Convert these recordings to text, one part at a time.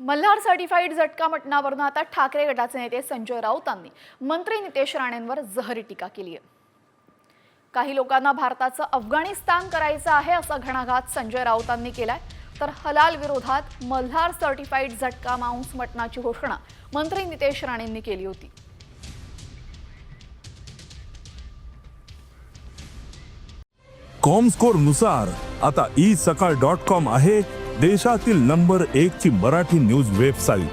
Malhar certified झटका मटणावरून आता ठाकरे गटाचे नेते संजय राऊतांनी मंत्री नितेश राणेंवर जहरी टीका केली आहे. काही लोकांना भारताचं अफगाणिस्तान करायचं आहे असा घणाघात संजय राऊतांनी केलाय. तर हलाल विरोधात मल्हार सर्टिफाईड झटका मांस मटणाची घोषणा मंत्री नितेश राणेंनी केली होती. कॉमस्कोरनुसार आता ई सकाळ डॉट कॉम आहे. देशातील नंबर एक ची मराठी न्यूज वेबसाईट.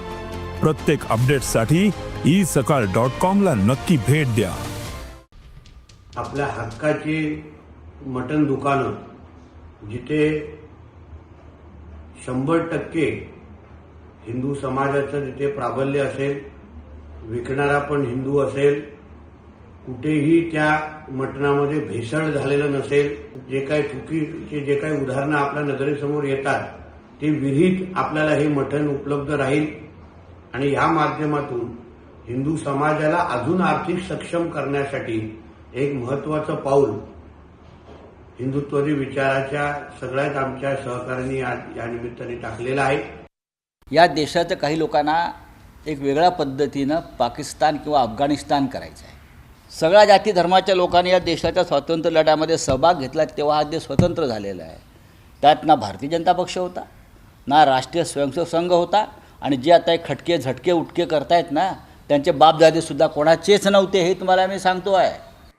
प्रत्येक अपडेटसाठी ई सकाळ डॉट कॉम ला नक्की भेट द्या. आपल्या हक्काची मटण दुकानं जिथे शंभर टक्के हिंदू समाजाचं जिथे प्राबल्य असेल विकणारा पण हिंदू असेल कुठेही त्या मटणामध्ये भेसळ झालेलं नसेल जे काही चुकीचे जे काही उदाहरणं आपल्या नजरेसमोर येतात ते विहित आपल्याला हे मटण उपलब्ध राहील. आणि या माध्यमातून हिंदू समाजाला अजून आर्थिक सक्षम करण्यासाठी एक महत्वाचं पाऊल हिंदुत्वरी विचाराच्या सगळ्याच आमच्या सहकार्यांनी या- निमित्ताने टाकलेलं आहे. या देशाच्या काही लोकांना एक वेगळ्या पद्धतीनं पाकिस्तान किंवा अफगाणिस्तान करायचं आहे. सगळ्या जाती धर्माच्या लोकांनी या देशाच्या स्वातंत्र्य लढ्यामध्ये सहभाग घेतला तेव्हा हा देश स्वतंत्र झालेला आहे. त्यात ना भारतीय जनता पक्ष होता. ना राष्ट्रीय स्वयंसेवक संघ होता आणि जे आता खटके झटके उटके करतायत ना त्यांचे बापदादेसुद्धा कोणाचेच नव्हते हे तुम्हाला मी सांगतो आहे